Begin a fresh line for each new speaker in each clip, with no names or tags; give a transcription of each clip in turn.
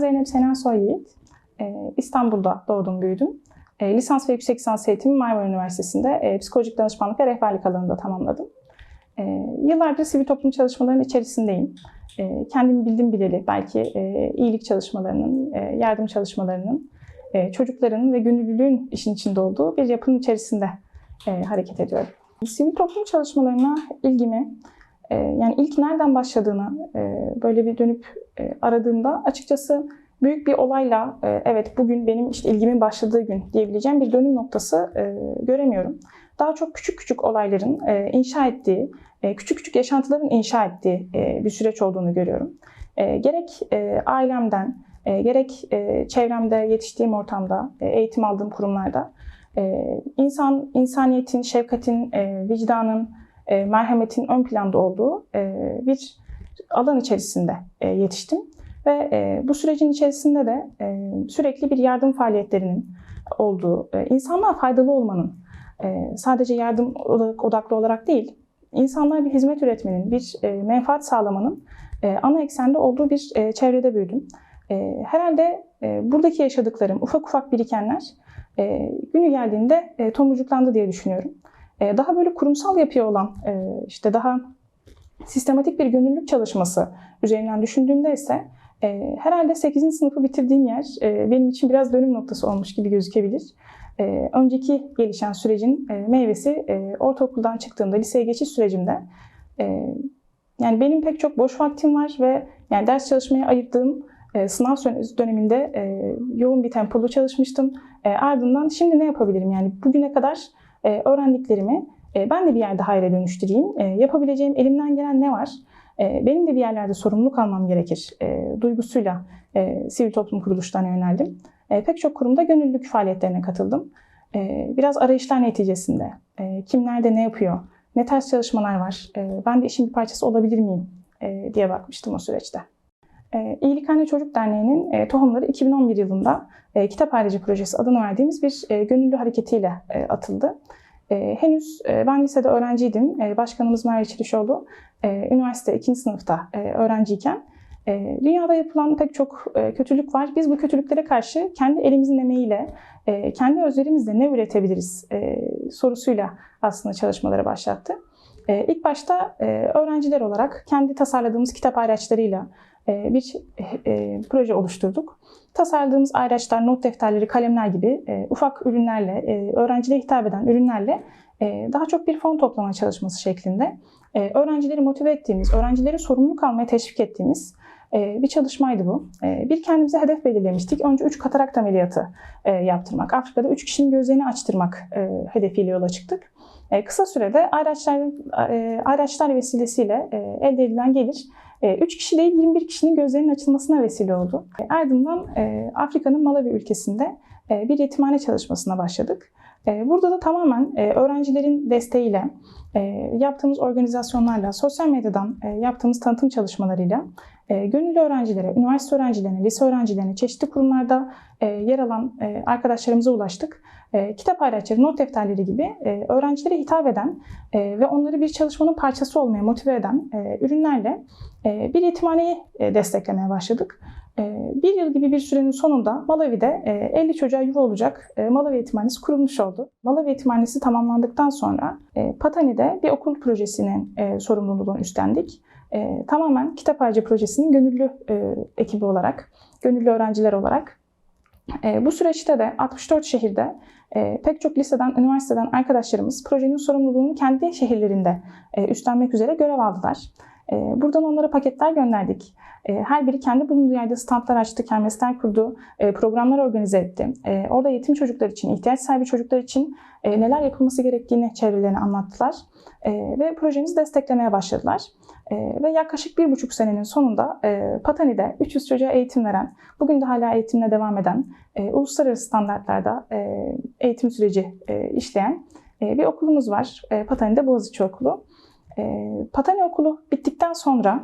Zeynep Sena Soy Yiğit. Ee, İstanbul'da doğdum, büyüdüm. Ee, lisans ve yüksek lisans eğitimi Marmara Üniversitesi'nde e, psikolojik danışmanlık ve rehberlik alanında tamamladım. Ee, yıllardır sivil toplum çalışmalarının içerisindeyim. Kendimi bildim bileli belki e, iyilik çalışmalarının, e, yardım çalışmalarının, çocukların ve gönüllülüğün işin içinde olduğu bir yapının içerisinde hareket ediyorum. Sivil toplum çalışmalarına ilgimi, yani ilk nereden başladığını böyle bir dönüp aradığımda açıkçası büyük bir olayla e, evet bugün benim işte ilgimin başladığı gün diyebileceğim bir dönüm noktası e, göremiyorum. Daha çok küçük küçük olayların e, inşa ettiği, küçük küçük yaşantıların inşa ettiği bir süreç olduğunu görüyorum. Gerek ailemden, gerek çevremde, yetiştiğim ortamda, eğitim aldığım kurumlarda insan, insaniyetin, şefkatin, vicdanın, merhametin ön planda olduğu bir alan içerisinde yetiştim. Ve e, bu sürecin içerisinde de e, sürekli bir yardım faaliyetlerinin olduğu, e, insanlığa faydalı olmanın, e, sadece yardım odaklı olarak değil, insanlığa bir hizmet üretmenin, bir e, menfaat sağlamanın e, ana eksende olduğu bir e, çevrede büyüdüm. E, herhalde e, buradaki yaşadıklarım, ufak ufak birikenler e, günü geldiğinde e, tomurcuklandı diye düşünüyorum. E, daha böyle kurumsal yapıya olan, e, işte daha sistematik bir gönüllülük çalışması üzerinden düşündüğümde ise e, herhalde 8. sınıfı bitirdiğim yer e, benim için biraz dönüm noktası olmuş gibi gözükebilir. E, önceki gelişen sürecin e, meyvesi e, ortaokuldan çıktığımda liseye geçiş sürecimde e, yani benim pek çok boş vaktim var ve yani ders çalışmaya ayırdığım e, sınav döneminde e, yoğun bir tempolu çalışmıştım. E, ardından şimdi ne yapabilirim yani bugüne kadar e, öğrendiklerimi e, ben de bir yerde hayra dönüştüreyim. E, yapabileceğim elimden gelen ne var? E, benim de bir yerlerde sorumluluk almam gerekir e, duygusuyla e, sivil toplum kuruluşlarına yöneldim. E, pek çok kurumda gönüllülük faaliyetlerine katıldım. Biraz arayışlar neticesinde kim nerede ne yapıyor, ne tarz çalışmalar var, ben de işin bir parçası olabilir miyim diye bakmıştım o süreçte. E, İyilikhane Çocuk Derneği'nin tohumları 2011 yılında Kitap Ayrıcı Projesi adını verdiğimiz bir gönüllü hareketiyle atıldı. E, henüz e, ben lisede öğrenciydim. E, başkanımız Merve Çelişoğlu e, üniversite ikinci sınıfta e, öğrenciyken dünyada yapılan pek çok kötülük var. Biz bu kötülüklere karşı kendi elimizin emeğiyle, kendi özlerimizle ne üretebiliriz sorusuyla aslında çalışmaları başlattı. E, ilk başta öğrenciler olarak kendi tasarladığımız kitap araçlarıyla bir e, proje oluşturduk. Tasarladığımız araçlar, not defterleri, kalemler gibi e, ufak ürünlerle, e, öğrencilere hitap eden ürünlerle e, daha çok bir fon toplama çalışması şeklinde e, öğrencileri motive ettiğimiz, öğrencileri sorumluluk almaya teşvik ettiğimiz e, bir çalışmaydı bu. E, bir kendimize hedef belirlemiştik. Önce 3 katarakt ameliyatı e, yaptırmak, Afrika'da 3 kişinin gözlerini açtırmak e, hedefiyle yola çıktık. E, kısa sürede araçlar, e, araçlar vesilesiyle e, elde edilen gelir 3 kişi değil 21 kişinin gözlerinin açılmasına vesile oldu. Ardından Afrika'nın Malawi ülkesinde bir yetimhane çalışmasına başladık. Burada da tamamen öğrencilerin desteğiyle, yaptığımız organizasyonlarla, sosyal medyadan yaptığımız tanıtım çalışmalarıyla gönüllü öğrencilere, üniversite öğrencilerine, lise öğrencilerine, çeşitli kurumlarda yer alan arkadaşlarımıza ulaştık. Kitap araçları, not defterleri gibi öğrencilere hitap eden ve onları bir çalışmanın parçası olmaya motive eden ürünlerle bir yetimhaneyi desteklemeye başladık. Bir yıl gibi bir sürenin sonunda Malawi'de 50 çocuğa yuva olacak Malawi Yetimhanesi kurulmuş oldu. Malawi Yetimhanesi tamamlandıktan sonra Patani'de bir okul projesinin sorumluluğunu üstlendik. Tamamen Kitap Ağacı Projesi'nin gönüllü ekibi olarak, gönüllü öğrenciler olarak bu süreçte de 64 şehirde pek çok liseden, üniversiteden arkadaşlarımız projenin sorumluluğunu kendi şehirlerinde üstlenmek üzere görev aldılar. Ee, buradan onlara paketler gönderdik. Ee, her biri kendi bulunduğu yerde standlar açtı, kermesler kurdu, e, programlar organize etti. Ee, orada yetim çocuklar için, ihtiyaç sahibi çocuklar için e, neler yapılması gerektiğini çevrelerine anlattılar. Ve projemizi desteklemeye başladılar. Ve yaklaşık bir buçuk senenin sonunda e, Patani'de 300 çocuğa eğitim veren, bugün de hala eğitimine devam eden, uluslararası standartlarda eğitim süreci işleyen bir okulumuz var. Patani'de Boğaziçi Okulu. E, Patani Okulu bittikten sonra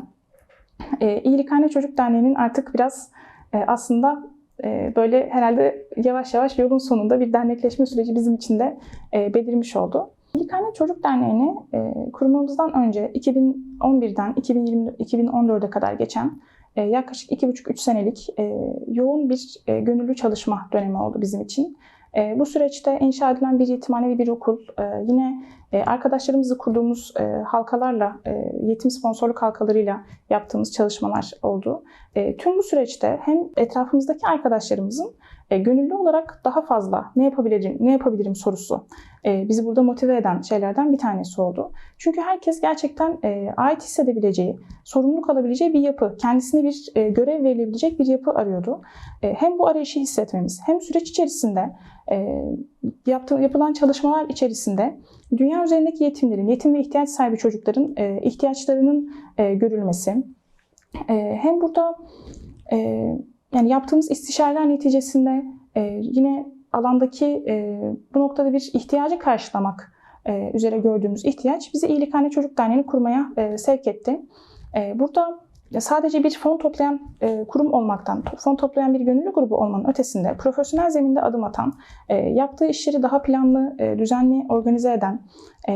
e, İyilikhane Çocuk Derneği'nin artık biraz e, aslında e, böyle herhalde yavaş yavaş yolun sonunda bir dernekleşme süreci bizim için de e, belirmiş oldu. İyilikhane Çocuk Derneği'ni e, kurmamızdan önce 2011'den 2020, 2014'e kadar geçen e, yaklaşık 2,5-3 senelik e, yoğun bir e, gönüllü çalışma dönemi oldu bizim için. E, bu süreçte inşa edilen bir yetimhane ve bir okul, e, yine arkadaşlarımızla kurduğumuz e, halkalarla, e, yetim sponsorluk halkalarıyla yaptığımız çalışmalar oldu. E, tüm bu süreçte hem etrafımızdaki arkadaşlarımızın e, gönüllü olarak daha fazla ne yapabilirim, ne yapabilirim sorusu e, bizi burada motive eden şeylerden bir tanesi oldu. Çünkü herkes gerçekten e, ait hissedebileceği, sorumluluk alabileceği bir yapı, kendisine bir e, görev verilebilecek bir yapı arıyordu. E, hem bu arayışı hissetmemiz, hem süreç içerisinde e, yaptığı, yapılan çalışmalar içerisinde dünya üzerindeki yetimlerin, yetim ve ihtiyaç sahibi çocukların e, ihtiyaçlarının e, görülmesi, e, hem burada e, yani yaptığımız istişareler neticesinde e, yine alandaki e, bu noktada bir ihtiyacı karşılamak e, üzere gördüğümüz ihtiyaç bizi İyilikhane Çocuk Derneği'ni kurmaya e, sevk etti. E, burada sadece bir fon toplayan e, kurum olmaktan, fon toplayan bir gönüllü grubu olmanın ötesinde profesyonel zeminde adım atan, e, yaptığı işleri daha planlı, e, düzenli organize eden e,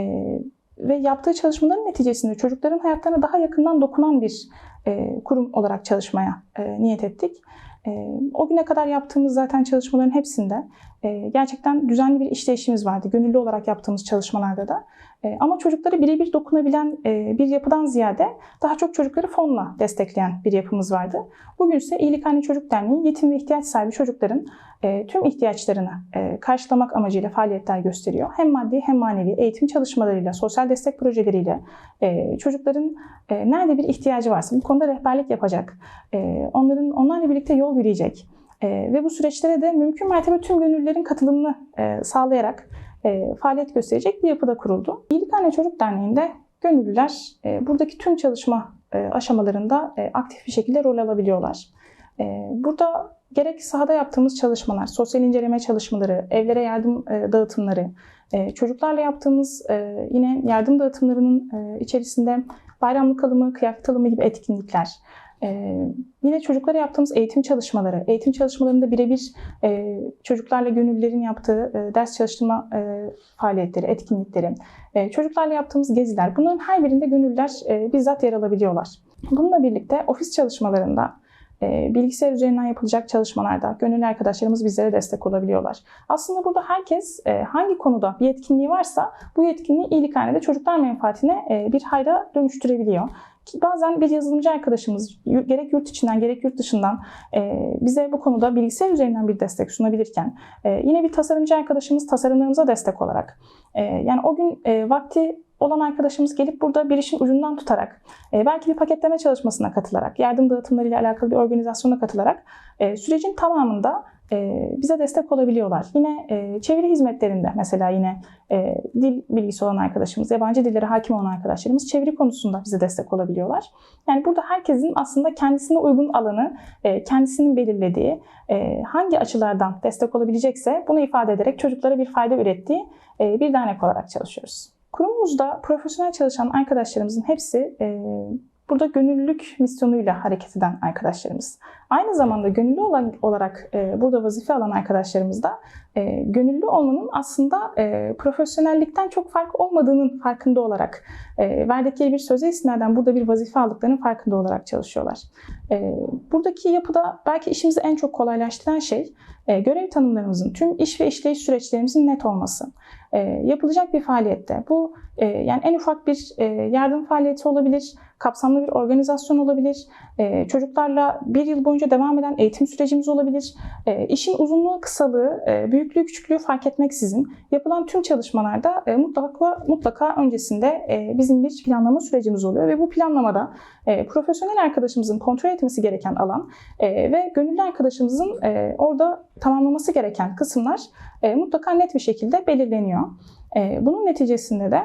ve yaptığı çalışmaların neticesinde çocukların hayatlarına daha yakından dokunan bir e, kurum olarak çalışmaya e, niyet ettik. E, o güne kadar yaptığımız zaten çalışmaların hepsinde e, gerçekten düzenli bir işleyişimiz vardı. Gönüllü olarak yaptığımız çalışmalarda da. E, ama çocukları birebir dokunabilen e, bir yapıdan ziyade daha çok çocukları fonla destekleyen bir yapımız vardı. Bugün ise İyilikhane Çocuk Derneği yetim ve ihtiyaç sahibi çocukların e, tüm ihtiyaçlarını karşılamak amacıyla faaliyetler gösteriyor. Hem maddi hem manevi eğitim çalışmalarıyla, sosyal destek projeleriyle çocukların nerede bir ihtiyacı varsa bu konuda rehberlik yapacak, onların onlarla birlikte yol yürüyecek ve bu süreçlere de mümkün mertebe tüm gönüllülerin katılımını sağlayarak e, faaliyet gösterecek bir yapıda kuruldu. İyilikhane Çocuk Derneği'nde gönüllüler e, buradaki tüm çalışma e, aşamalarında e, aktif bir şekilde rol alabiliyorlar. E, burada gerek sahada yaptığımız çalışmalar, sosyal inceleme çalışmaları, evlere yardım e, dağıtımları, e, çocuklarla yaptığımız e, yine yardım dağıtımlarının e, içerisinde bayramlık alımı, kıyafet alımı gibi etkinlikler, ee, yine çocuklara yaptığımız eğitim çalışmaları, eğitim çalışmalarında birebir e, çocuklarla gönüllülerin yaptığı e, ders çalıştırma e, faaliyetleri, etkinlikleri, e, çocuklarla yaptığımız geziler, bunların her birinde gönüllüler e, bizzat yer alabiliyorlar. Bununla birlikte ofis çalışmalarında, e, bilgisayar üzerinden yapılacak çalışmalarda gönüllü arkadaşlarımız bizlere destek olabiliyorlar. Aslında burada herkes e, hangi konuda bir yetkinliği varsa bu yetkinliği iyilikhanede çocuklar menfaatine e, bir hayra dönüştürebiliyor. Bazen bir yazılımcı arkadaşımız gerek yurt içinden gerek yurt dışından bize bu konuda bilgisayar üzerinden bir destek sunabilirken yine bir tasarımcı arkadaşımız tasarımlarımıza destek olarak yani o gün vakti olan arkadaşımız gelip burada bir işin ucundan tutarak, belki bir paketleme çalışmasına katılarak, yardım dağıtımlarıyla alakalı bir organizasyona katılarak sürecin tamamında bize destek olabiliyorlar. Yine çeviri hizmetlerinde mesela yine dil bilgisi olan arkadaşımız, yabancı dillere hakim olan arkadaşlarımız çeviri konusunda bize destek olabiliyorlar. Yani burada herkesin aslında kendisine uygun alanı, kendisinin belirlediği, hangi açılardan destek olabilecekse bunu ifade ederek çocuklara bir fayda ürettiği bir dernek olarak çalışıyoruz. Kurumumuzda profesyonel çalışan arkadaşlarımızın hepsi Burada gönüllülük misyonuyla hareket eden arkadaşlarımız. Aynı zamanda gönüllü olarak e, burada vazife alan arkadaşlarımız da e, gönüllü olmanın aslında e, profesyonellikten çok fark olmadığının farkında olarak e, verdikleri bir söze istinaden burada bir vazife aldıklarının farkında olarak çalışıyorlar. Buradaki yapıda belki işimizi en çok kolaylaştıran şey görev tanımlarımızın, tüm iş ve işleyiş süreçlerimizin net olması. Yapılacak bir faaliyette bu yani en ufak bir yardım faaliyeti olabilir, kapsamlı bir organizasyon olabilir, e, çocuklarla bir yıl boyunca devam eden eğitim sürecimiz olabilir. E, işin uzunluğu, kısalığı, e, büyüklüğü, küçüklüğü fark etmeksizin yapılan tüm çalışmalarda e, mutlaka mutlaka öncesinde e, bizim bir planlama sürecimiz oluyor ve bu planlamada profesyonel arkadaşımızın kontrol etmesi gereken alan ve gönüllü arkadaşımızın orada tamamlaması gereken kısımlar mutlaka net bir şekilde belirleniyor. Bunun neticesinde de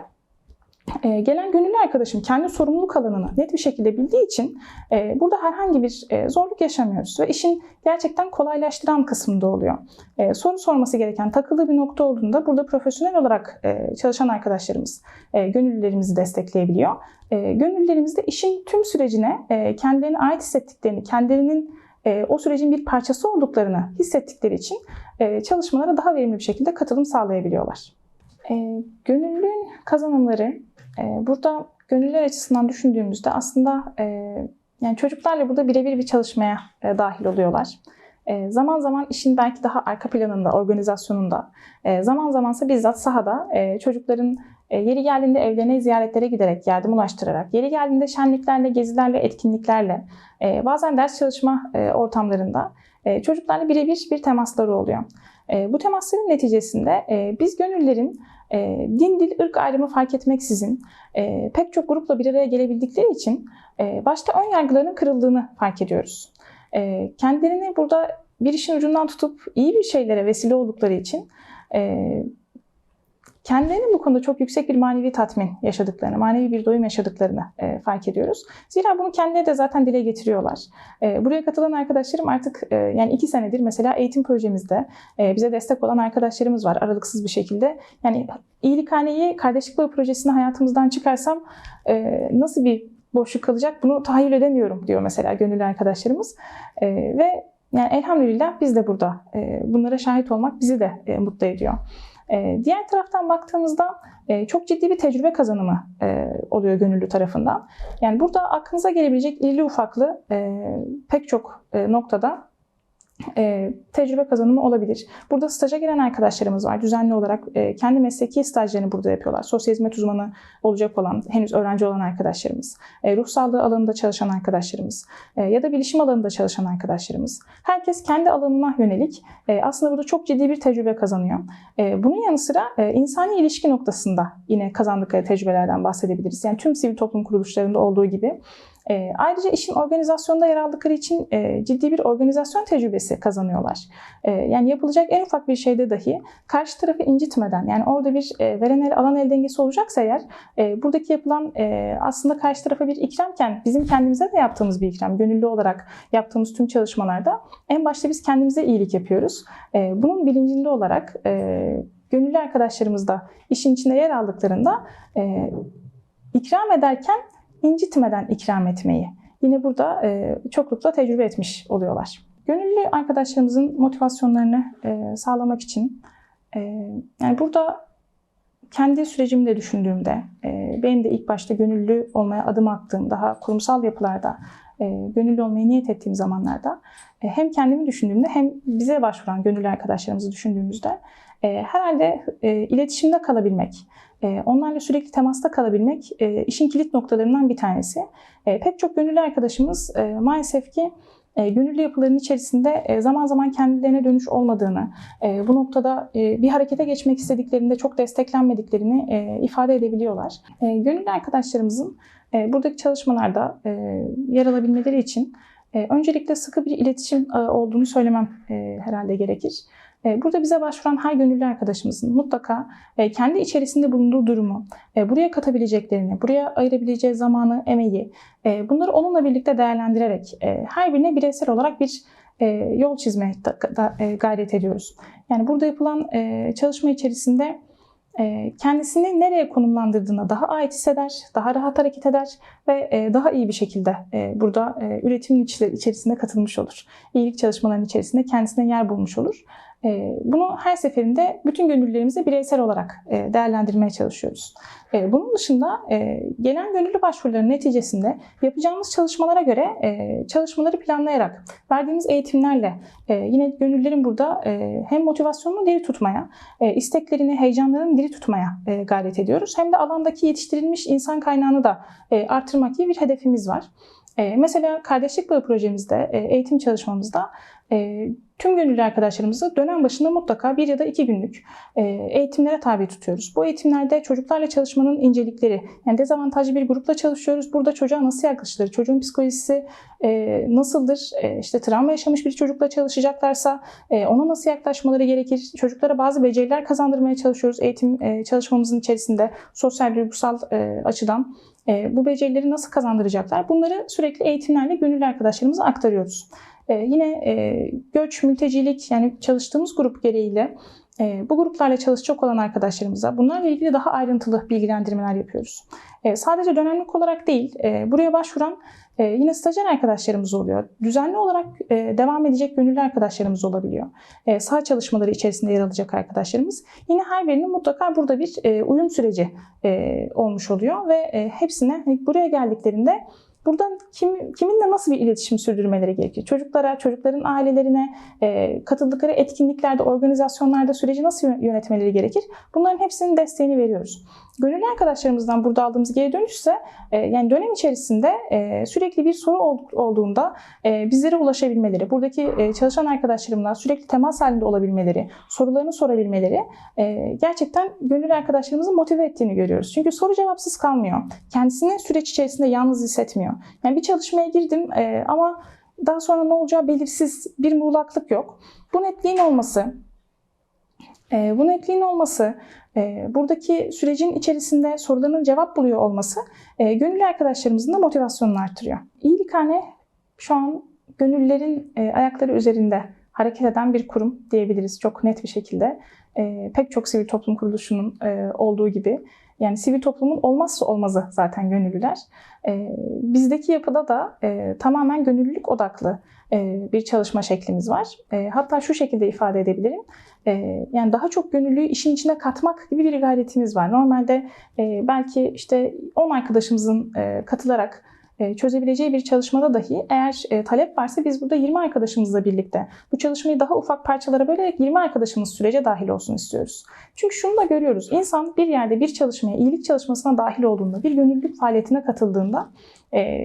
e, gelen gönüllü arkadaşım kendi sorumluluk alanını net bir şekilde bildiği için e, burada herhangi bir e, zorluk yaşamıyoruz ve işin gerçekten kolaylaştıran kısmında oluyor. E, soru sorması gereken takıldığı bir nokta olduğunda burada profesyonel olarak e, çalışan arkadaşlarımız e, gönüllülerimizi destekleyebiliyor. E, gönüllülerimiz de işin tüm sürecine e, kendilerine ait hissettiklerini, kendilerinin e, o sürecin bir parçası olduklarını hissettikleri için e, çalışmalara daha verimli bir şekilde katılım sağlayabiliyorlar. E, gönüllülüğün kazanımları e, burada gönüllüler açısından düşündüğümüzde aslında e, Yani çocuklarla burada birebir bir çalışmaya e, dahil oluyorlar. Zaman zaman işin belki daha arka planında, organizasyonunda, zaman zamansa bizzat sahada çocukların yeri geldiğinde evlerine ziyaretlere giderek, yardım ulaştırarak, yeri geldiğinde şenliklerle, gezilerle, etkinliklerle, bazen ders çalışma ortamlarında çocuklarla birebir bir temasları oluyor. Bu temasların neticesinde biz gönüllerin e, din, dil, ırk ayrımı fark etmeksizin e, pek çok grupla bir araya gelebildikleri için e, başta ön yargılarının kırıldığını fark ediyoruz. E, kendilerini burada bir işin ucundan tutup iyi bir şeylere vesile oldukları için e, kendilerinin bu konuda çok yüksek bir manevi tatmin yaşadıklarını, manevi bir doyum yaşadıklarını e, fark ediyoruz. Zira bunu kendileri de zaten dile getiriyorlar. E, buraya katılan arkadaşlarım artık e, yani iki senedir mesela eğitim projemizde e, bize destek olan arkadaşlarımız var aralıksız bir şekilde. Yani iyilikhaneyi kardeşlik bağı projesini hayatımızdan çıkarsam e, nasıl bir boşluk kalacak bunu tahayyül edemiyorum diyor mesela gönüllü arkadaşlarımız. E, ve yani elhamdülillah biz de burada. E, bunlara şahit olmak bizi de e, mutlu ediyor. E, diğer taraftan baktığımızda e, çok ciddi bir tecrübe kazanımı e, oluyor gönüllü tarafından. Yani burada aklınıza gelebilecek irili ufaklı e, pek çok noktada e, tecrübe kazanımı olabilir. Burada staja gelen arkadaşlarımız var. Düzenli olarak e, kendi mesleki stajlarını burada yapıyorlar. Sosyal hizmet uzmanı olacak olan, henüz öğrenci olan arkadaşlarımız, e, ruh sağlığı alanında çalışan arkadaşlarımız e, ya da bilişim alanında çalışan arkadaşlarımız. Herkes kendi alanına yönelik e, aslında burada çok ciddi bir tecrübe kazanıyor. E, bunun yanı sıra e, insani ilişki noktasında yine kazandıkları tecrübelerden bahsedebiliriz. Yani tüm sivil toplum kuruluşlarında olduğu gibi e, ayrıca işin organizasyonda yer aldıkları için e, ciddi bir organizasyon tecrübesi kazanıyorlar. E, yani yapılacak en ufak bir şeyde dahi karşı tarafı incitmeden yani orada bir e, veren el alan el dengesi olacaksa eğer e, buradaki yapılan e, aslında karşı tarafa bir ikramken bizim kendimize de yaptığımız bir ikram. Gönüllü olarak yaptığımız tüm çalışmalarda en başta biz kendimize iyilik yapıyoruz. E, bunun bilincinde olarak e, gönüllü arkadaşlarımız da işin içinde yer aldıklarında e, ikram ederken incitmeden ikram etmeyi yine burada e, çoklukla tecrübe etmiş oluyorlar. Gönüllü arkadaşlarımızın motivasyonlarını e, sağlamak için e, yani burada kendi sürecimi de düşündüğümde benim de ilk başta gönüllü olmaya adım attığım daha kurumsal yapılarda gönüllü olmayı niyet ettiğim zamanlarda hem kendimi düşündüğümde hem bize başvuran gönüllü arkadaşlarımızı düşündüğümüzde e, herhalde e, iletişimde kalabilmek, e, onlarla sürekli temasta kalabilmek e, işin kilit noktalarından bir tanesi. E, pek çok gönüllü arkadaşımız e, maalesef ki e, gönüllü yapıların içerisinde e, zaman zaman kendilerine dönüş olmadığını, e, bu noktada e, bir harekete geçmek istediklerinde çok desteklenmediklerini e, ifade edebiliyorlar. E, gönüllü arkadaşlarımızın e, buradaki çalışmalarda e, yer alabilmeleri için e, öncelikle sıkı bir iletişim e, olduğunu söylemem e, herhalde gerekir. E, Burada bize başvuran her gönüllü arkadaşımızın mutlaka e, kendi içerisinde bulunduğu durumu, e, buraya katabileceklerini, buraya ayırabileceği zamanı, emeği, bunları onunla birlikte değerlendirerek her birine bireysel olarak bir yol çizmeye gayret ediyoruz. Yani burada yapılan çalışma içerisinde kendisini nereye konumlandırdığına daha ait hisseder, daha rahat hareket eder ve daha iyi bir şekilde burada üretimin içi- içerisinde katılmış olur. İyilik çalışmalarının içerisinde kendisine yer bulmuş olur. E, Bunu her seferinde bütün gönüllülerimize bireysel olarak e, değerlendirmeye çalışıyoruz. E, Bunun dışında e, gelen gönüllü başvuruların neticesinde yapacağımız çalışmalara göre e, çalışmaları planlayarak verdiğimiz eğitimlerle yine gönüllülerin burada hem motivasyonunu diri tutmaya, isteklerini, heyecanlarını diri tutmaya gayret ediyoruz. Hem de alandaki yetiştirilmiş insan kaynağını da artırmak gibi bir hedefimiz var. Mesela Kardeşlik Bağı projemizde, eğitim çalışmamızda tüm gönüllü arkadaşlarımızı dönem başında mutlaka bir ya da iki günlük e, eğitimlere tabi tutuyoruz. Bu eğitimlerde çocuklarla çalışmanın incelikleri, yani dezavantajlı bir grupla çalışıyoruz. Burada çocuğa nasıl yaklaşılır, çocuğun psikolojisi e, nasıldır, e, işte travma yaşamış bir çocukla çalışacaklarsa ona nasıl yaklaşmaları gerekir, çocuklara bazı beceriler kazandırmaya çalışıyoruz eğitim çalışmamızın içerisinde sosyal duygusal açıdan. Bu becerileri nasıl kazandıracaklar? Bunları sürekli eğitimlerle gönüllü arkadaşlarımıza aktarıyoruz. E, yine e, göç, mültecilik yani çalıştığımız grup gereğiyle e, bu gruplarla çalışacak olan arkadaşlarımıza bunlarla ilgili daha ayrıntılı bilgilendirmeler yapıyoruz. E, sadece dönemlik olarak değil, e, buraya başvuran e, yine stajyer arkadaşlarımız oluyor. Düzenli olarak e, devam edecek gönüllü arkadaşlarımız olabiliyor. E, sağ çalışmaları içerisinde yer alacak arkadaşlarımız. Yine her birinin mutlaka burada bir e, uyum süreci e, olmuş oluyor ve e, hepsine buraya geldiklerinde Buradan kim, kiminle nasıl bir iletişim sürdürmeleri gerekir? Çocuklara, çocukların ailelerine, e, katıldıkları etkinliklerde, organizasyonlarda süreci nasıl yönetmeleri gerekir? Bunların hepsinin desteğini veriyoruz. Gönüllü arkadaşlarımızdan burada aldığımız geri dönüşse, e, yani dönem içerisinde e, sürekli bir soru ol- olduğunda e, bizlere ulaşabilmeleri, buradaki e, çalışan arkadaşlarımla sürekli temas halinde olabilmeleri, sorularını sorabilmeleri e, gerçekten gönüllü arkadaşlarımızı motive ettiğini görüyoruz. Çünkü soru cevapsız kalmıyor. Kendisini süreç içerisinde yalnız hissetmiyor. Yani bir çalışmaya girdim e, ama daha sonra ne olacağı belirsiz bir muğlaklık yok. Bu netliğin olması, e, bu netliğin olması, buradaki sürecin içerisinde sorularının cevap buluyor olması e, gönüllü arkadaşlarımızın da motivasyonunu artırıyor. İyilikhane şu an gönüllülerin e, ayakları üzerinde hareket eden bir kurum diyebiliriz çok net bir şekilde. E, pek çok sivil toplum kuruluşunun olduğu gibi. Yani sivil toplumun olmazsa olmazı zaten gönüllüler. Bizdeki yapıda da tamamen gönüllülük odaklı bir çalışma şeklimiz var. Hatta şu şekilde ifade edebilirim. E, yani daha çok gönüllüyü işin içine katmak gibi bir gayretimiz var. Normalde e, belki işte 10 arkadaşımızın e, katılarak e, çözebileceği bir çalışmada dahi eğer talep varsa biz burada 20 arkadaşımızla birlikte bu çalışmayı daha ufak parçalara bölerek 20 arkadaşımız sürece dahil olsun istiyoruz. Çünkü şunu da görüyoruz. İnsan bir yerde bir çalışmaya, iyilik çalışmasına dahil olduğunda, bir gönüllülük faaliyetine katıldığında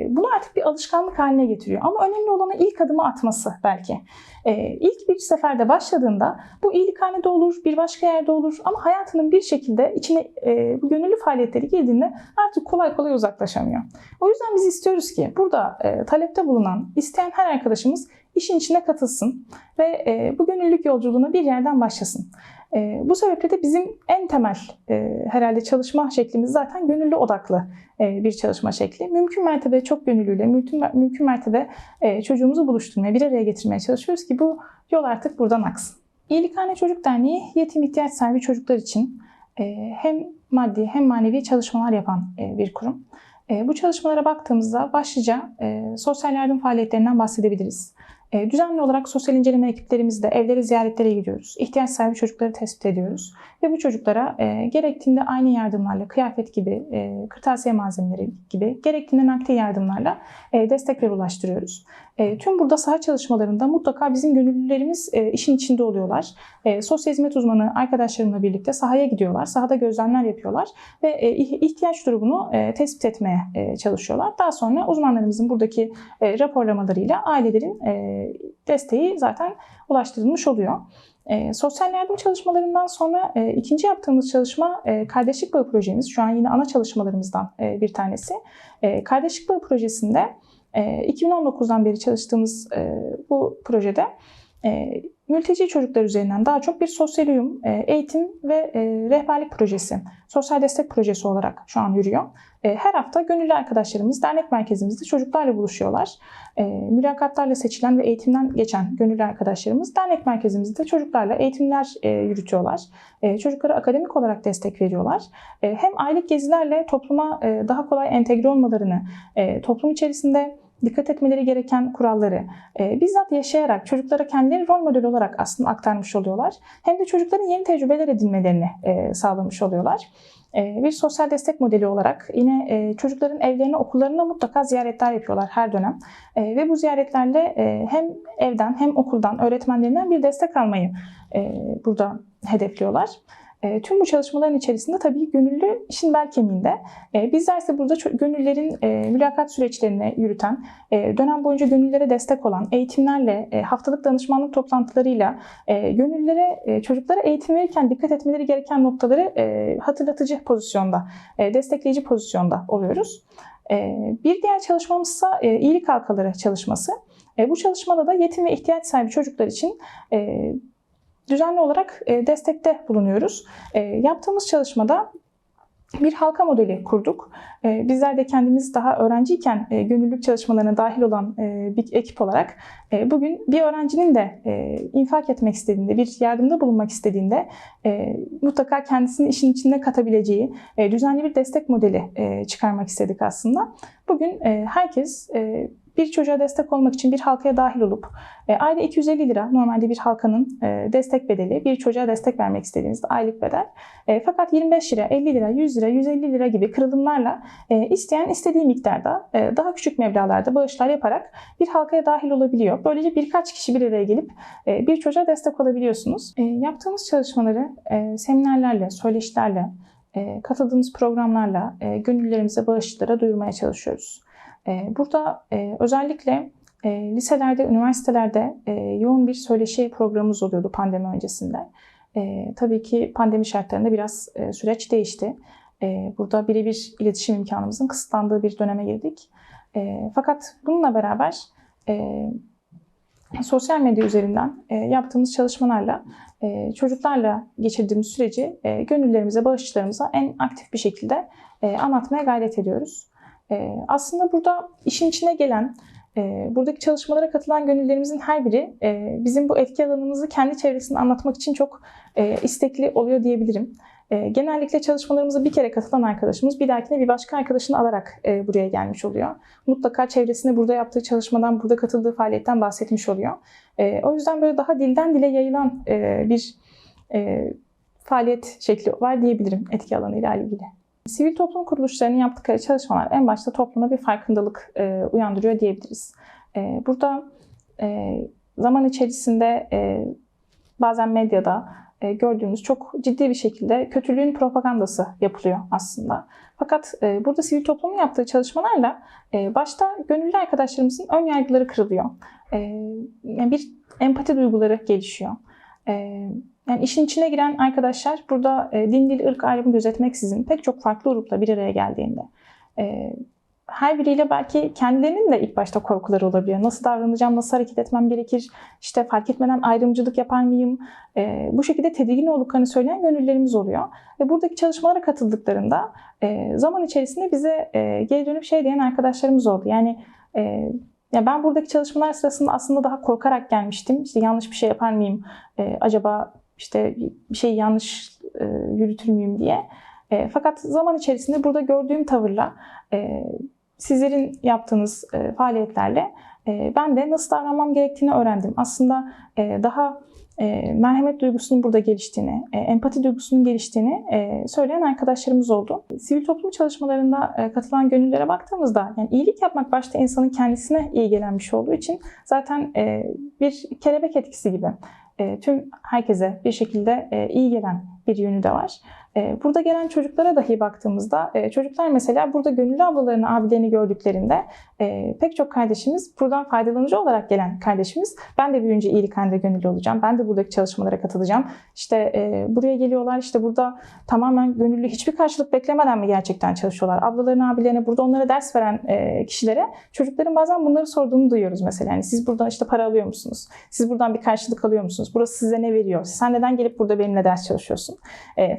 bunu artık bir alışkanlık haline getiriyor. Ama önemli olanı ilk adımı atması belki. E, ilk bir seferde başladığında bu iyilikhanede olur, bir başka yerde olur ama hayatının bir şekilde içine e, bu gönüllü faaliyetleri girdiğinde artık kolay kolay uzaklaşamıyor. O yüzden biz istiyoruz ki burada e, talepte bulunan, isteyen her arkadaşımız işin içine katılsın ve e, bu gönüllülük yolculuğuna bir yerden başlasın. E, bu sebeple de bizim en temel e, herhalde çalışma şeklimiz zaten gönüllü odaklı e, bir çalışma şekli. Mümkün mertebe çok gönüllüyle, mümkün, mümkün mertebe e, çocuğumuzu buluşturmaya, bir araya getirmeye çalışıyoruz ki bu yol artık buradan aksın. İyilikhane Çocuk Derneği yetim ihtiyaç sahibi çocuklar için e, hem maddi hem manevi çalışmalar yapan e, bir kurum. E, bu çalışmalara baktığımızda başlıca sosyal yardım faaliyetlerinden bahsedebiliriz. E, düzenli olarak sosyal inceleme ekiplerimizde evlere ziyaretlere gidiyoruz. İhtiyaç sahibi çocukları tespit ediyoruz. Ve bu çocuklara e, gerektiğinde aynı yardımlarla, kıyafet gibi, e, kırtasiye malzemeleri gibi, gerektiğinde nakli yardımlarla e, destekler ulaştırıyoruz. E, tüm burada saha çalışmalarında mutlaka bizim gönüllülerimiz e, işin içinde oluyorlar. E, sosyal hizmet uzmanı arkadaşlarımla birlikte sahaya gidiyorlar. Sahada gözlemler yapıyorlar ve e, ihtiyaç durumunu e, tespit etmeye e, çalışıyorlar. Daha sonra uzmanlarımızın buradaki e, raporlamalarıyla ailelerin e, desteği zaten ulaştırılmış oluyor. E, sosyal yardım çalışmalarından sonra e, ikinci yaptığımız çalışma e, Kardeşlik Bağı projemiz. Şu an yine ana çalışmalarımızdan e, bir tanesi. E, Kardeşlik Bağı projesinde e, 2019'dan beri çalıştığımız e, bu projede e, mülteci çocuklar üzerinden daha çok bir sosyal uyum, e, eğitim ve e, rehberlik projesi, sosyal destek projesi olarak şu an yürüyor. E, her hafta gönüllü arkadaşlarımız dernek merkezimizde çocuklarla buluşuyorlar. E, mülakatlarla seçilen ve eğitimden geçen gönüllü arkadaşlarımız dernek merkezimizde çocuklarla eğitimler e, yürütüyorlar. E, çocuklara akademik olarak destek veriyorlar. E, hem aylık gezilerle topluma e, daha kolay entegre olmalarını, e, toplum içerisinde dikkat etmeleri gereken kuralları e, bizzat yaşayarak çocuklara kendileri rol model olarak aslında aktarmış oluyorlar. Hem de çocukların yeni tecrübeler edinmelerini e, sağlamış oluyorlar. E, bir sosyal destek modeli olarak yine e, çocukların evlerine, okullarına mutlaka ziyaretler yapıyorlar her dönem. E, ve bu ziyaretlerle e, hem evden hem okuldan, öğretmenlerinden bir destek almayı e, burada hedefliyorlar. E, tüm bu çalışmaların içerisinde tabii gönüllü işin bel kemiğinde. E, bizler ise burada gönüllerin e, mülakat süreçlerini yürüten, e, dönem boyunca gönüllere destek olan eğitimlerle, e, haftalık danışmanlık toplantılarıyla e, gönüllere, e, çocuklara eğitim verirken dikkat etmeleri gereken noktaları e, hatırlatıcı pozisyonda, e, destekleyici pozisyonda oluyoruz. E, bir diğer çalışmamızsa e, iyilik halkaları çalışması. E, bu çalışmada da yetim ve ihtiyaç sahibi çocuklar için e, düzenli olarak e, destekte bulunuyoruz. E, yaptığımız çalışmada bir halka modeli kurduk. E, bizler de kendimiz daha öğrenciyken gönüllülük çalışmalarına dahil olan bir ekip olarak bugün bir öğrencinin de infak etmek istediğinde, bir yardımda bulunmak istediğinde mutlaka kendisini işin içine katabileceği düzenli bir destek modeli çıkarmak istedik aslında. Bugün herkes bir çocuğa destek olmak için bir halkaya dahil olup e, ayda 250 lira normalde bir halkanın e, destek bedeli bir çocuğa destek vermek istediğinizde aylık bedel. E, fakat 25 lira, 50 lira, 100 lira, 150 lira gibi kırılımlarla e, isteyen istediği miktarda e, daha küçük meblağlarda bağışlar yaparak bir halkaya dahil olabiliyor. Böylece birkaç kişi bir araya gelip e, bir çocuğa destek olabiliyorsunuz. E, yaptığımız çalışmaları e, seminerlerle, söyleşilerle, e, katıldığımız programlarla e, gönüllerimize, bağışçılara duyurmaya çalışıyoruz. E, burada e, özellikle e, liselerde, üniversitelerde e, yoğun bir söyleşi programımız oluyordu pandemi öncesinde. Tabii ki pandemi şartlarında biraz süreç değişti. Burada birebir iletişim imkanımızın kısıtlandığı bir döneme girdik. Fakat bununla beraber sosyal medya üzerinden yaptığımız çalışmalarla çocuklarla geçirdiğimiz süreci gönüllerimize, bağışçılarımıza en aktif bir şekilde anlatmaya gayret ediyoruz. E, aslında burada işin içine gelen, e, buradaki çalışmalara katılan gönüllerimizin her biri e, bizim bu etki alanımızı kendi çevresinde anlatmak için çok e, istekli oluyor diyebilirim. Genellikle çalışmalarımıza bir kere katılan arkadaşımız bir dahakine bir başka arkadaşını alarak buraya gelmiş oluyor. Mutlaka çevresinde burada yaptığı çalışmadan, burada katıldığı faaliyetten bahsetmiş oluyor. O yüzden böyle daha dilden dile yayılan bir faaliyet şekli var diyebilirim etki alanı ile ilgili. Sivil toplum kuruluşlarının yaptıkları çalışmalar en başta topluma bir farkındalık e, uyandırıyor diyebiliriz. E, burada e, zaman içerisinde e, bazen medyada e, gördüğümüz çok ciddi bir şekilde kötülüğün propagandası yapılıyor aslında. Fakat e, burada sivil toplumun yaptığı çalışmalarla e, başta gönüllü arkadaşlarımızın ön yargıları kırılıyor. E, yani bir empati duyguları gelişiyor. E, yani işin içine giren arkadaşlar burada e, din, dil, ırk ayrımı gözetmeksizin pek çok farklı grupla bir araya geldiğinde e, her biriyle belki kendilerinin de ilk başta korkuları olabiliyor. Nasıl davranacağım, nasıl hareket etmem gerekir, işte fark etmeden ayrımcılık yapar mıyım? E, bu şekilde tedirgin olduklarını söyleyen gönüllerimiz oluyor. Ve buradaki çalışmalara katıldıklarında e, zaman içerisinde bize e, geri dönüp şey diyen arkadaşlarımız oldu. Yani e, ya ben buradaki çalışmalar sırasında aslında daha korkarak gelmiştim. İşte yanlış bir şey yapar mıyım? E, acaba işte bir şey yanlış e, yürütür müyüm diye. E, fakat zaman içerisinde burada gördüğüm tavırla e, sizlerin yaptığınız e, faaliyetlerle ben de nasıl davranmam gerektiğini öğrendim. Aslında daha merhamet duygusunun burada geliştiğini, empati duygusunun geliştiğini söyleyen arkadaşlarımız oldu. Sivil toplum çalışmalarında katılan gönüllere baktığımızda yani iyilik yapmak başta insanın kendisine iyi gelen bir şey olduğu için zaten bir kelebek etkisi gibi tüm herkese bir şekilde iyi gelen bir yönü de var. E, burada gelen çocuklara dahi baktığımızda e, çocuklar mesela burada gönüllü ablalarını, abilerini gördüklerinde e, pek çok kardeşimiz buradan faydalanıcı olarak gelen kardeşimiz ben de büyüyünce iyilik halinde gönüllü olacağım. Ben de buradaki çalışmalara katılacağım. İşte buraya geliyorlar işte burada tamamen gönüllü hiçbir karşılık beklemeden mi gerçekten çalışıyorlar? Ablalarına, abilerine burada onlara ders veren kişilere çocukların bazen bunları sorduğunu duyuyoruz mesela. Yani siz buradan işte para alıyor musunuz? Siz buradan bir karşılık alıyor musunuz? Burası size ne veriyor? Sen neden gelip burada benimle ders çalışıyorsun?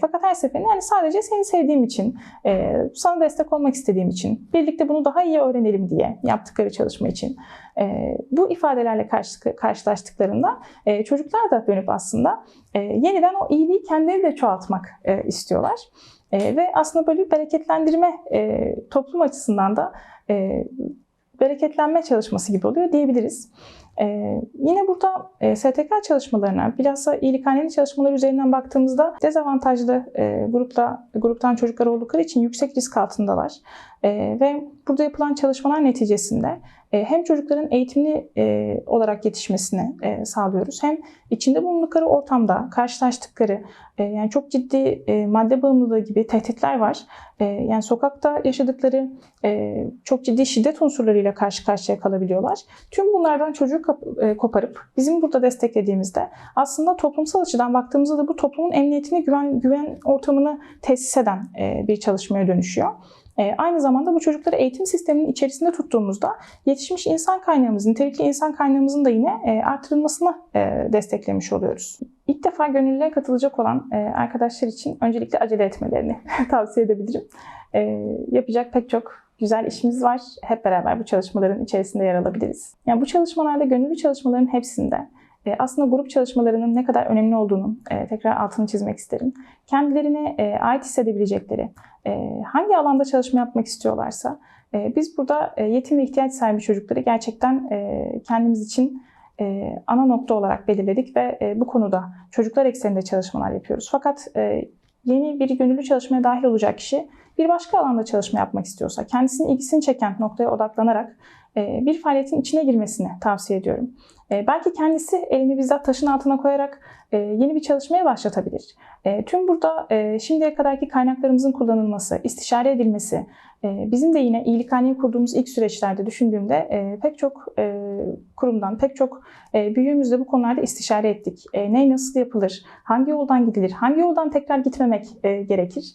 fakat her seferinde yani sadece seni sevdiğim için, e, sana destek olmak istediğim için, birlikte bunu daha iyi öğrenelim diye yaptıkları çalışma için e, bu ifadelerle karşı, karşılaştıklarında e, çocuklar da dönüp aslında e, yeniden o iyiliği kendileri de çoğaltmak e, istiyorlar. E, ve aslında böyle bir bereketlendirme e, toplum açısından da e, bereketlenme çalışması gibi oluyor diyebiliriz. Ee, yine burada e, STK çalışmalarına, bilhassa iyilikhanenin çalışmaları üzerinden baktığımızda dezavantajlı e, grupta gruptan çocuklar oldukları için yüksek risk altındalar. E, ve burada yapılan çalışmalar neticesinde e, hem çocukların eğitimli e, olarak yetişmesini e, sağlıyoruz hem içinde bulundukları ortamda karşılaştıkları yani çok ciddi madde bağımlılığı gibi tehditler var. Yani sokakta yaşadıkları çok ciddi şiddet unsurlarıyla karşı karşıya kalabiliyorlar. Tüm bunlardan çocuğu koparıp bizim burada desteklediğimizde aslında toplumsal açıdan baktığımızda da bu toplumun emniyetini güven, güven ortamını tesis eden bir çalışmaya dönüşüyor. E, aynı zamanda bu çocukları eğitim sisteminin içerisinde tuttuğumuzda yetişmiş insan kaynağımızın, nitelikli insan kaynağımızın da yine e, artırılmasını e, desteklemiş oluyoruz. İlk defa gönüllüye katılacak olan e, arkadaşlar için öncelikle acele etmelerini tavsiye edebilirim. E, yapacak pek çok güzel işimiz var. Hep beraber bu çalışmaların içerisinde yer alabiliriz. Yani bu çalışmalarda, gönüllü çalışmaların hepsinde e, aslında grup çalışmalarının ne kadar önemli olduğunu e, tekrar altını çizmek isterim. Kendilerine e, ait hissedebilecekleri, hangi alanda çalışma yapmak istiyorlarsa biz burada e, yetim ve ihtiyaç sahibi çocukları gerçekten kendimiz için ana nokta olarak belirledik ve bu konuda çocuklar ekseninde çalışmalar yapıyoruz. Fakat yeni bir gönüllü çalışmaya dahil olacak kişi bir başka alanda çalışma yapmak istiyorsa, kendisinin ilgisini çeken noktaya odaklanarak bir faaliyetin içine girmesini tavsiye ediyorum. E, belki kendisi elini bizzat taşın altına koyarak e, yeni bir çalışmaya başlatabilir. E, tüm burada e, şimdiye kadarki kaynaklarımızın kullanılması, istişare edilmesi, e, bizim de yine iyilikhaneyi kurduğumuz ilk süreçlerde düşündüğümde e, pek çok e, kurumdan, pek çok e, büyüğümüzle bu konularda istişare ettik. Ne nasıl yapılır, hangi yoldan gidilir, hangi yoldan tekrar gitmemek gerekir,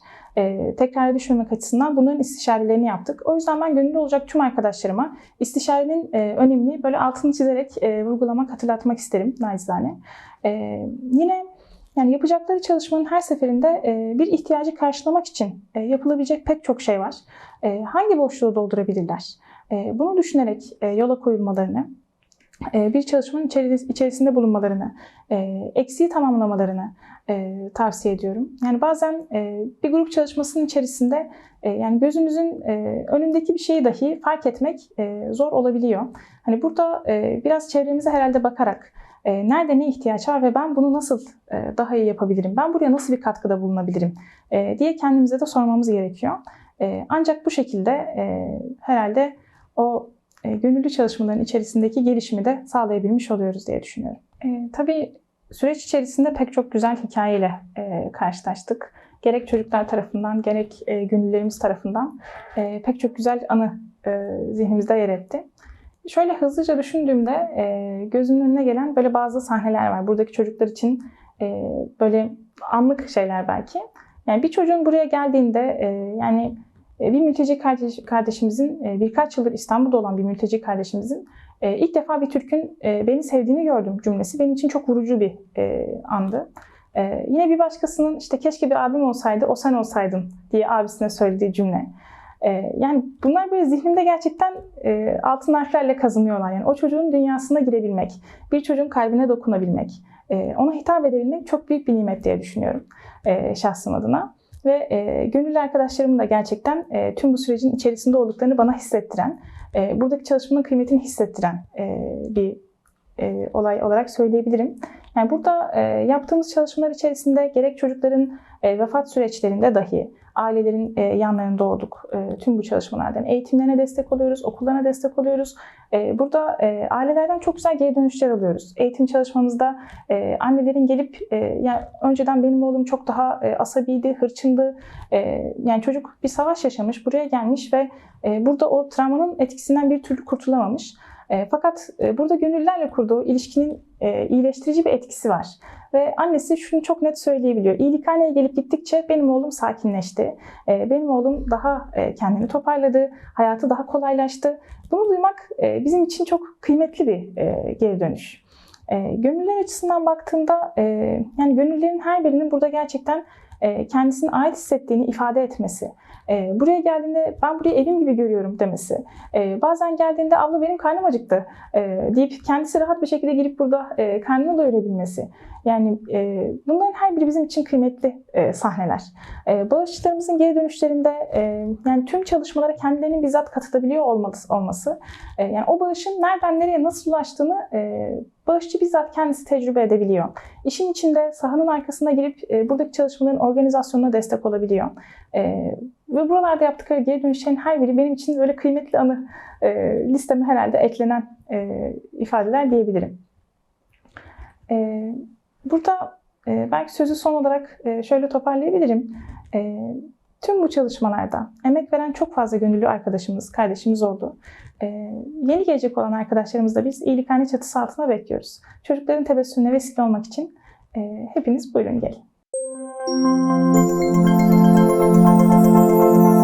tekrar düşmemek açısından bunların istişarelerini yaptık. O yüzden ben gönüllü olacak tüm arkadaşlarıma istişarenin önemini böyle altını çizerek vurgulamak, hatırlatmak isterim naçizane. E, yine yani yapacakları çalışmanın her seferinde e, bir ihtiyacı karşılamak için e, yapılabilecek pek çok şey var. E, hangi boşluğu doldurabilirler? Bunu düşünerek yola koyulmalarını, bir çalışmanın içeri- içerisinde bulunmalarını, eksiği tamamlamalarını tavsiye ediyorum. Yani bazen bir grup çalışmasının içerisinde yani gözümüzün önündeki bir şeyi dahi fark etmek zor olabiliyor. Hani burada biraz çevremize herhalde bakarak nerede ne ihtiyaç var ve ben bunu nasıl e, daha iyi yapabilirim, ben buraya nasıl bir katkıda bulunabilirim e, diye kendimize de sormamız gerekiyor. E, ancak bu şekilde e, herhalde o e, gönüllü çalışmaların içerisindeki gelişimi de sağlayabilmiş oluyoruz diye düşünüyorum. E, tabii süreç içerisinde pek çok güzel hikayeyle e, karşılaştık. Gerek çocuklar tarafından gerek e, gönüllülerimiz tarafından e, pek çok güzel anı e, zihnimizde yer etti. Şöyle hızlıca düşündüğümde e, gözümün önüne gelen böyle bazı sahneler var. Buradaki çocuklar için e, böyle anlık şeyler belki. Yani bir çocuğun buraya geldiğinde e, yani e, bir mülteci kardeş, kardeşimizin e, birkaç yıldır İstanbul'da olan bir mülteci kardeşimizin e, ilk defa bir Türk'ün beni sevdiğini gördüm cümlesi benim için çok vurucu bir andı. Yine bir başkasının işte keşke bir abim olsaydı o sen olsaydın diye abisine söylediği cümle. E, yani bunlar böyle zihnimde gerçekten e, altın harflerle kazınıyorlar. Yani o çocuğun dünyasına girebilmek, bir çocuğun kalbine dokunabilmek, e, ona hitap edebilmek çok büyük bir nimet diye düşünüyorum e, şahsım adına. Ve gönüllü arkadaşlarımın da gerçekten tüm bu sürecin içerisinde olduklarını bana hissettiren, buradaki çalışmanın kıymetini hissettiren bir olay olarak söyleyebilirim. Yani burada e, yaptığımız çalışmalar içerisinde gerek çocukların e, vefat süreçlerinde dahi ailelerin e, yanlarında olduk e, tüm bu çalışmalardan. Eğitimlerine destek oluyoruz, okullarına destek oluyoruz. E, burada e, ailelerden çok güzel geri dönüşler alıyoruz. Eğitim çalışmamızda e, annelerin gelip e, yani önceden benim oğlum çok daha e, asabiydi, hırçındı. E, yani çocuk bir savaş yaşamış, buraya gelmiş ve e, burada o travmanın etkisinden bir türlü kurtulamamış. E, fakat e, burada gönüllülerle kurduğu ilişkinin e, iyileştirici bir etkisi var. Ve annesi şunu çok net söyleyebiliyor. İyilikhaneye gelip gittikçe benim oğlum sakinleşti. Benim oğlum daha kendini toparladı. Hayatı daha kolaylaştı. Bunu duymak bizim için çok kıymetli bir geri dönüş. Gönüllüler açısından baktığımda yani gönüllülerin her birinin burada gerçekten e, kendisine ait hissettiğini ifade etmesi, e, buraya geldiğinde ben burayı evim gibi görüyorum demesi, e, bazen geldiğinde abla benim karnım acıktı e, deyip kendisi rahat bir şekilde girip burada e, karnını doyurabilmesi. Yani e, bunların her biri bizim için kıymetli e, sahneler. E, bağışçılarımızın geri dönüşlerinde e, yani tüm çalışmalara kendilerinin bizzat katılabiliyor olması, olması e, yani o bağışın nereden nereye nasıl ulaştığını e, bağışçı bizzat kendisi tecrübe edebiliyor. İşin içinde sahanın arkasına girip e, buradaki çalışmaların organizasyonuna destek olabiliyor. E, ve buralarda yaptıkları geri dönüşlerin her biri benim için böyle kıymetli anı e, listeme herhalde eklenen e, ifadeler diyebilirim. E, burada e, belki sözü son olarak e, şöyle toparlayabilirim. E, Tüm bu çalışmalarda emek veren çok fazla gönüllü arkadaşımız, kardeşimiz oldu. Ee, yeni gelecek olan arkadaşlarımızla biz iyilikhane çatısı altında bekliyoruz. Çocukların tebessümüne vesile olmak için e, hepiniz buyurun gelin. Müzik